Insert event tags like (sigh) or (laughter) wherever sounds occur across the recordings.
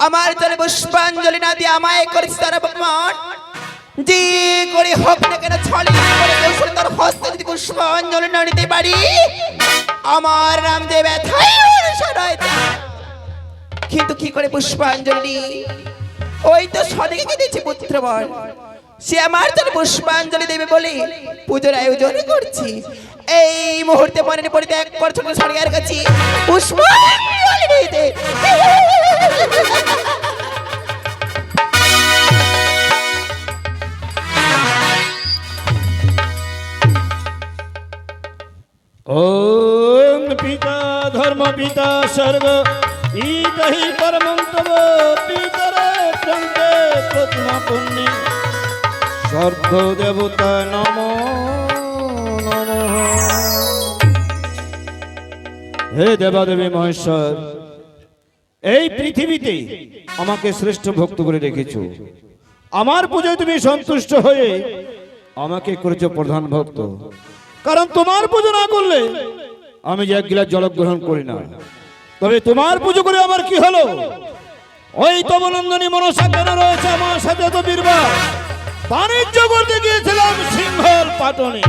আমার চলে পুষ্পাঞ্জলি না দিয়ে আমায় করেছি তারা ভগবান যে করে হোক না কেন, ছলে করে তার হস্তে যদি পুষ্পাঞ্জলি না নিতে পারি, আমার নাম যে ব্যথাই কিন্তু কি করে পুষ্পাঞ্জলি? ওই তো সদিকে দিয়েছে পুত্রবর। সে আমার জন্য পুষ্পাঞ্জলি দেবে বলে পুজোর আয়োজন করছি। এই মুহূর্তে মনে পরিত্যাগ করছ সরকার কাছে পুষ্পাঞ্জলি দিতে। স্বর্গ ইদহি পরমং তব পিতরে প্রন্তে প্রতিমা পুণ্যে সর্ব দেবতা নম নমঃ হে দেবাদেবী মহেশ্বর, এই পৃথিবীতে আমাকে শ্রেষ্ঠ ভক্ত করে রেখেছো। আমার পুজোয় তুমি সন্তুষ্ট হয়ে আমাকে করেছ প্রধান ভক্ত। কারণ তোমার পুজো না করলে আমি যে এক গিলাস জল গ্রহণ করি না। তবে তোমার পুজো করে আমার কি হলো? ওই তবনন্দনী মনসা রয়েছে আমার সাথে তো বীরবার। বাণিজ্য করতে গিয়েছিলাম সিংহল পাটনে।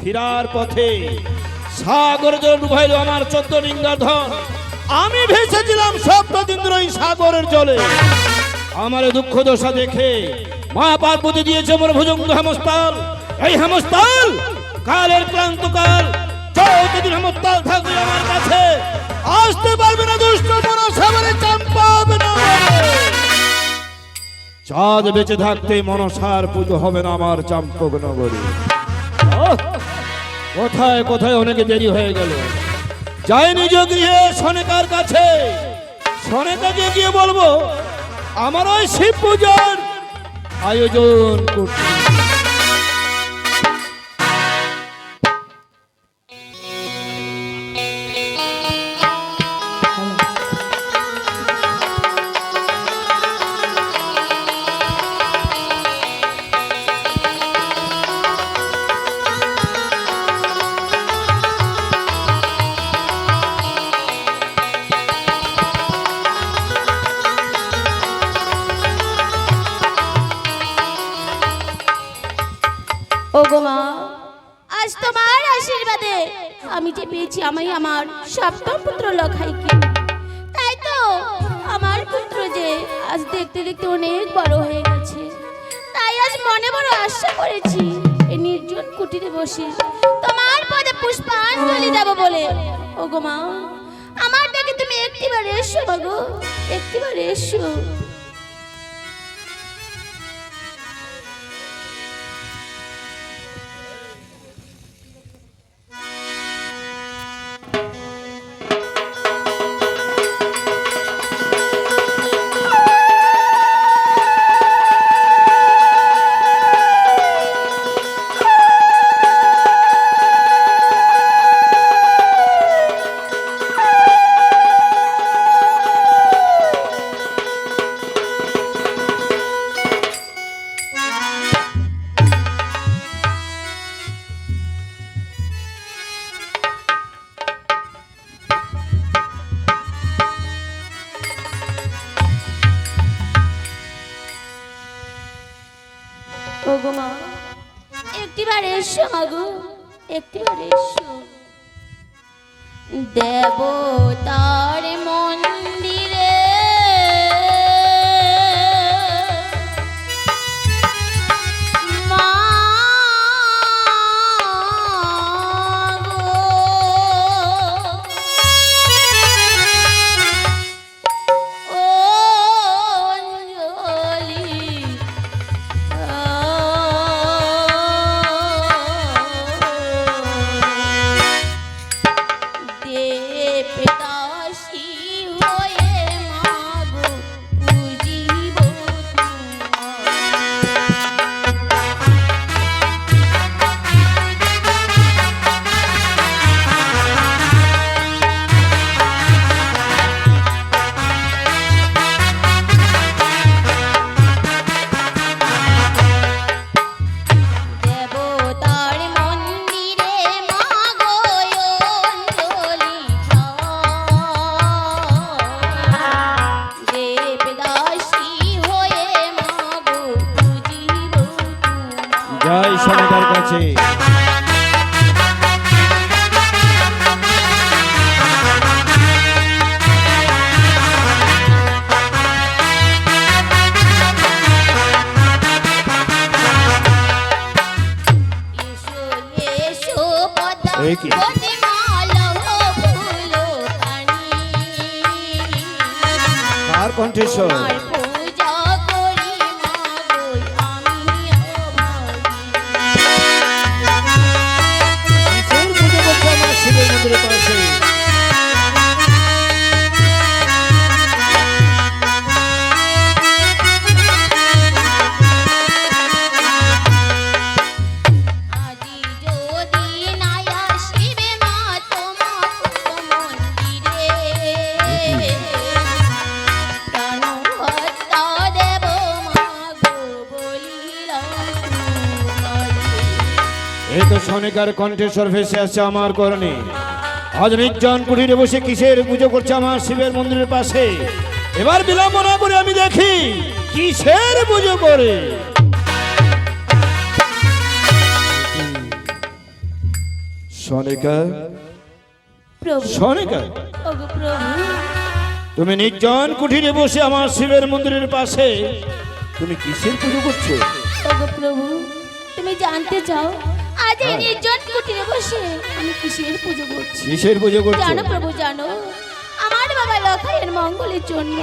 ফিরার পথে সাগর জল ডুবাইল আমার চোদ্দ ডিঙ্গার ধন আমি ভেসেছিলাম সপ্তদিন্দ্র এই সাগরের জলে। আমার দুঃখ দশা দেখে মা পার্বতী দিয়েছে মোর ভুজঙ্গ হেমস্তাল। এই হেমস্তাল কালের ক্লান্ত কাল। চৌদ্দিন হেমস্তাল থাকবে আমার কাছে। আসতে পারবে না দুষ্ট মনসা মানে চাম্পাবে না। চাঁদ বেঁচে থাকতে মনসার পুজো হবে না আমার চাম্পক নগরী! কোথায় কোথায় অনেকে দেরি হয়ে গেল। যাই নিজ গৃহে সনেকার কাছে? সনেকাকে গিয়ে বলব? আমার ওই শিব পূজার আয়োজন করতে আজ তোমার আশীর্বাদে আমি যে পেয়েছি আমি আমার সপ্তম পুত্র লখাইকে। তাই তো আমার পুত্র যে আজ দেখতে দেখতে অনেক বড় হয়ে গেছে। তাই আজ মনে বড় আশা করেছি এই নির্জন কুটিরে বসে তোমার পদে পুষ্পাঞ্জলি দেব বলে। ও গো মা, আমার দেখে তুমি একটিবার এসো গো, একটিবার এসো। দেবতার কণ্ঠেশ্বর এই তো সনিকার কণ্ঠেশ্বর ভেসে আসছে আমার করণে। আজ নির্জন কুঠিরে বসে কিসের পুজো করছে আমার শিবের মন্দিরের পাশে? এবার বিলম্ব না করে আমি দেখি কিসের পুজো করে? সনিকা প্রভু। সনিকা তুমি নির্জন কুঠিরে বসে আমার শিবের মন্দিরের পাশে। তুমি কিসের পুজো করছ? প্রভু। তুমি জানতে চাও আজ এই নির্জন কুটিরে বসে আমি কিসের পুজো করছি? কিসের পুজো করছ? জানো প্রভু জানো আমার বাবা লখাইয়ের মঙ্গলের জন্য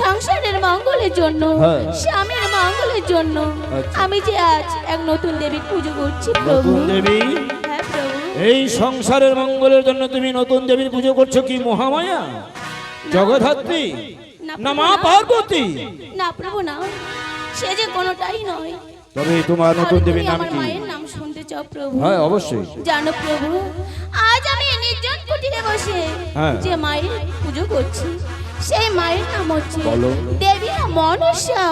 সংসারের মঙ্গলের জন্য হ্যাঁ। স্বামীর মঙ্গলের জন্য আচ্ছা। আমি যে আজ এক নতুন দেবীর পুজো করছি প্রভু। দেবী? হ্যাঁ এই সংসারের মঙ্গলের জন্য তুমি নতুন দেবীর পুজো করছ কি মহামায়া? জগধাত্রী না মা পার্বতী? না প্রভু না। সে যে কোনোটাই নয়। তবে তোমার নতুন দেবীর নাম কি? মায়ের নাম শুনতে চাও প্রভু। হ্যাঁ অবশ্যই। জানো প্রভু আজ আমি নির্জন কুটিরে বসে হ্যাঁ। যে মায়ের পুজো করছি সেই মায়ের নাম হচ্ছে বলো। দেবী মনসা।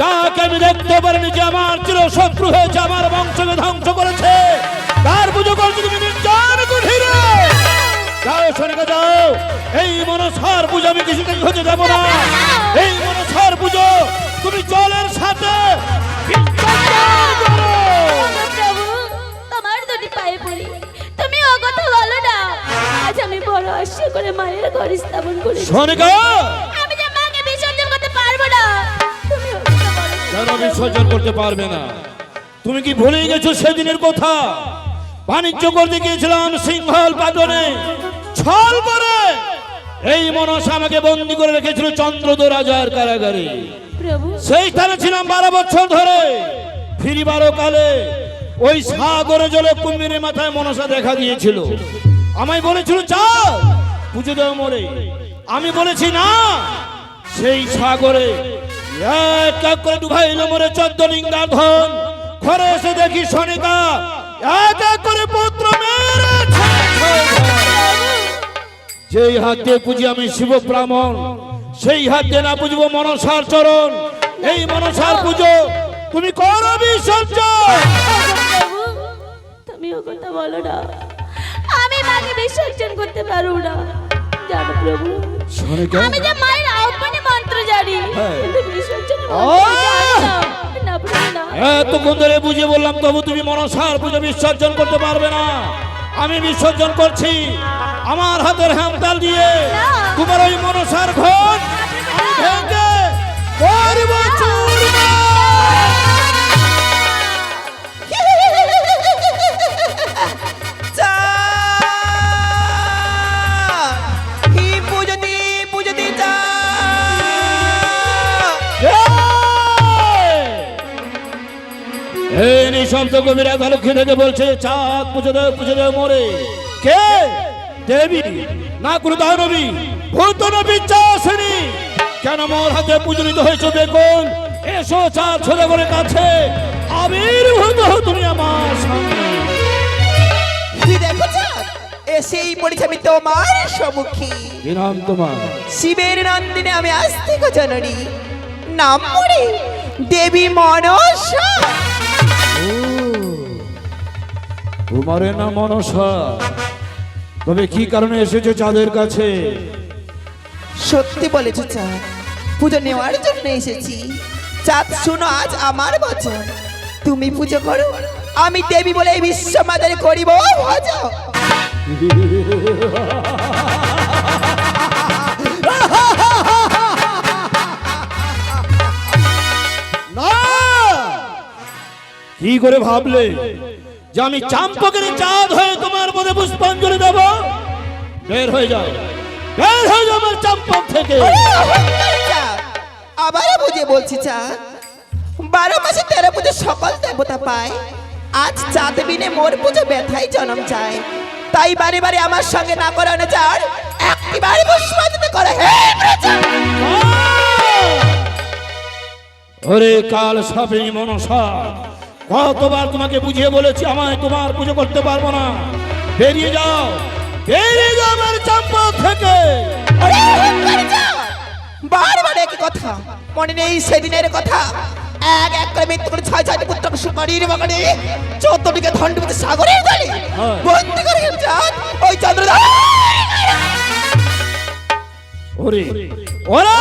যাকে আমি দেখতে পারিনি যে আমার চির শত্রু হয়েছে আমার বংশকে ধ্বংস করেছে তার পুজো করছ তুমি নির্জন কুঠিরে যাও শোনিকা যাও। এই মনসার পুজো আমি কিছুতে হতে দেবো না। এই মনসার পুজো তুমি জলের সাথে বিসর্জন করো। ওগো প্রভু তোমার দুটি পায়ে পড়ি। তুমি ও কথা বলো না। আজ আমি বড় আশা করে মায়ের ঘর স্থাপন করেছি। শোনিকা আমি যে মাকে বিসর্জন করতে পারব না। তুমি ও কথা বলো না। কেন বিসর্জন করতে পারবে না? তুমি কি ভুলে গেছো সেদিনের কথা? বাণিজ্য করতে গিয়েছিলাম সিংহল পাটনে ছল করে এই মনসা আমাকে বন্দি করে রেখেছিল চন্দ্রদ রাজার কারাগারে। প্রভু। সেই স্থানে ছিলাম বারো বছর ধরে। ফিরিবারও কালে ওই সাগরে জলে কুমিরের মাথায় মনসা দেখা দিয়েছিল। আমায় বলেছিল চল পুজো দেও মরে। আমি বলেছি না সেই সাগরে এক এক করে ডুবাইল মরে চোদ্দ লিঙ্গার ধন। ঘরে এসে দেখি শনিকা এক এক করে পুত্র মেরেছে। যেই হাত পুজি আমি শিব ব্রাহ্মণ সেই হাত না বুঝব মনসার চরণ। এই মনসার পুজো তুমি করো বিসর্জন। প্রভু তুমি ও কথা বলো না। আমি মাকে বিসর্জন করতে পারব না। জানো প্রভু আমি যে মায়ের আহ্বানে মন্ত্র জানি হ্যাঁ। কিন্তু বিসর্জনের ও! মন্ত্র জানি না। প্রভু না। এতক্ষণ ধরে বুঝিয়ে বললাম তবু তুমি মনসার পুজো বিসর্জন করতে পারবে না। আমি বিসর্জন করছি। আমার হাতের হ্যামতাল দিয়ে। তোমার ওই মনসার ঘর ভেঙে করব! এই নিঃশব্দ কবির এক লক্ষ্মী থেকে বলছে, চাঁদ পুজো দেও পুজো দেও মোরে কে দেবী না কোনো দানবী ভূত নবী চাষিনী কেন মোর হাতে পূজনিত হয়েছে দেখুন এসো চাঁদ ছোট করে কাছে আবির্ভূত হও তুমি আমার সামনে দেখো চাঁদ, এসেই পড়েছি আমি তোমার সম্মুখী। কি নাম তোমার? শিবের নন্দিনে আমি আস্তিক জননী। নাম পড়ে দেবী মনসা। তোমার নাম মনসা। তবে কি কারণে এসেছ চাঁদের কাছে? সত্যি বলেছ চাঁদ পুজো নেওয়ার জন্য এসেছি। চাঁদ শুনো আজ আমার বচন তুমি পুজো করো আমি দেবী বলে এই বিশ্ব মাদারে করিব ভজন (laughs) কি করে ভাবলে? যে আমি চাম্পকের চাঁদ হয়ে তোমার মধ্যে পুষ্পাঞ্জলি দেব? বের হয়ে যাও। বের হয়ে যাও আমার চাম্পক থেকে। চাঁদ, আবারও বুঝে বলছি চাঁদ বারো মাসে তেরো পুজো সকল দেবতা পায়। আজ চাঁদ বিনে মোর পুজো ব্যথাই জন্ম চায়। তাই বারে বারে আমার সঙ্গে না করে চার একটি বারে পুষ্পাঞ্জলি করে। হে! ওরে কাল সাপে মনসা। কতবার তোমাকে বুঝিয়ে বলেছি আমায় তোমার পুজো করতে পারব না বেরিয়ে যাও বেরিয়ে যাও আমার চাম্পক থেকে! বারবার একই কথা মনে নেই সেদিনের কথা এক এক করে মৃত্যু করে ছয় ছয়টি পুত্র সুপারির বাগানে চোদ্দটিকে ধন্ড সাগরের হ্যাঁ। বন্দি করে চাঁদ ওই চন্দ্র ওরে ওরা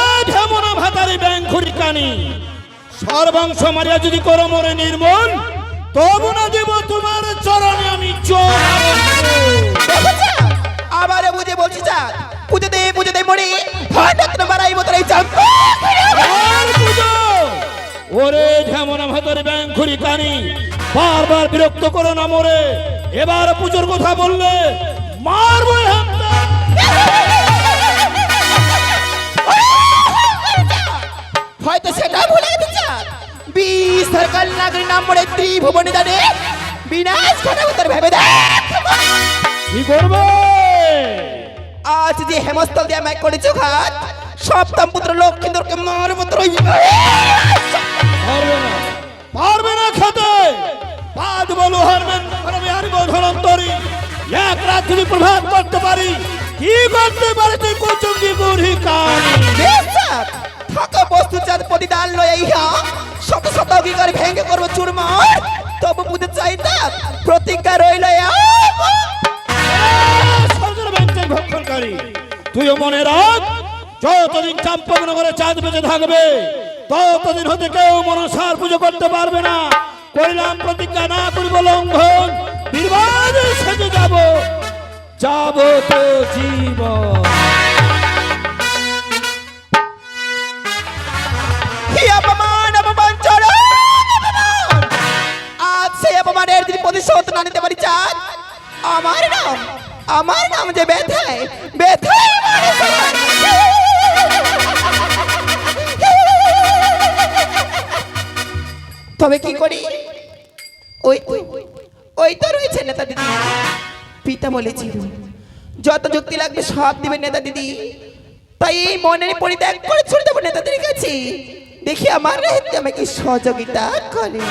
ভাতারি ব্যাংকুরি কানি সর্বাংশ মারিয়া যদি করো মরে নির্মূল তবু না দেব তোমার চরণে আমি দেখেছ? বুঝে বলছি চাঁদ পুজো দে পুজো দে মরে হঠাৎ বাড়াই মতো এই চাঁদ ওরে যেমন ভাতারি ব্যাংকুরি কানি বারবার বিরক্ত করো না মরে। এবার পুজোর কথা বললে মারবো বিশ সরকার নাগরী নাম পড়ে ত্রিভুবনে বিনাশ ঘটাবো তোর ভেবে দেখ। কি করবে? আজ যে হেমস্থল দিয়ে আমায় করেছ ঘাত সপ্তম পুত্র লক্ষ্মীন্দরকে মার পুত্র পারবে না। খেতে। পাঁচ বলো হারবেন আমি হারবো ধরন্তরি এক রাত যদি প্রভাত করতে পারি কি করতে পারে তুই কচুঙ্গি বুড়ি কানি? থাকা বস্তু চাঁদ প্রতিদান লয় ইহা। শত শত অঙ্গীকার ভেঙে করব চুরমার। তবু বুঝতে চাইতাম প্রতিজ্ঞা রইল তুইও মনে রাখ, যতদিন চাম্পকনগরে চাঁদ বেঁচে থাকবে, ততদিন হতে কেউ মনসার পুজো করতে পারবে না। করিলাম প্রতিজ্ঞা না করিব লঙ্ঘন, নির্বাণ সেজে যাব। যাব তো জীবন অপমান অপমান আজ সেই অপমানের যদি প্রতিশোধ না নিতে পারি, চাঁদ। আমার নাম আমার নাম যে ব্যথায় ব্যথায় তবে কি করি? ওই, ওই- তো রয়েছে নেতা দিদি। পিতা বলেছিল যত যুক্তি লাগবে সব দিবে নেতা দিদি। তাই এই মনের পরিত্যাগ করে ছুড়ে দেবো নেতাদের কাছে। দেখি আমার আমাকে সহযোগিতা করে